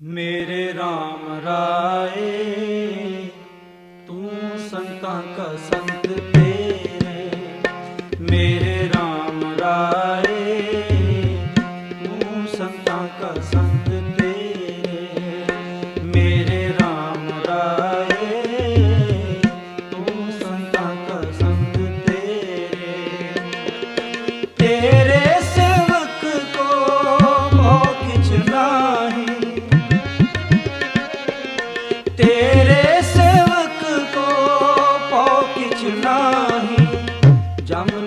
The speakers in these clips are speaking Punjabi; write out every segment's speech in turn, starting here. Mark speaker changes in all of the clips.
Speaker 1: ਮੇਰੇ RAM ਰਾਏ ਤੂੰ ਸੰਤਾਂ ਕਾ ਸੰਤ ਤੇਰੇ। ਮੇਰੇ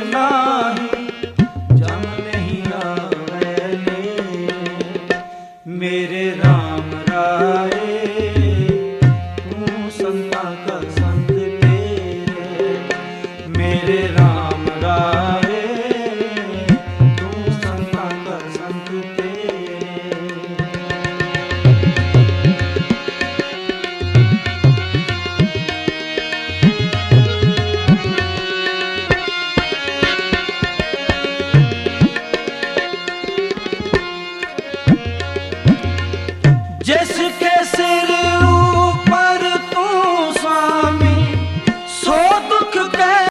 Speaker 1: ਨਾਹੀ ਜਮ ਨਹੀਂ ਆਵੇ ਨੇ ਮੇਰੇ RAM ਰਾਏ, ਤੂੰ ਸੰਤਾਂ ਕਾ ਸੰਤ ਤੇਰੇ। ਮੇਰੇ RAM Jessica.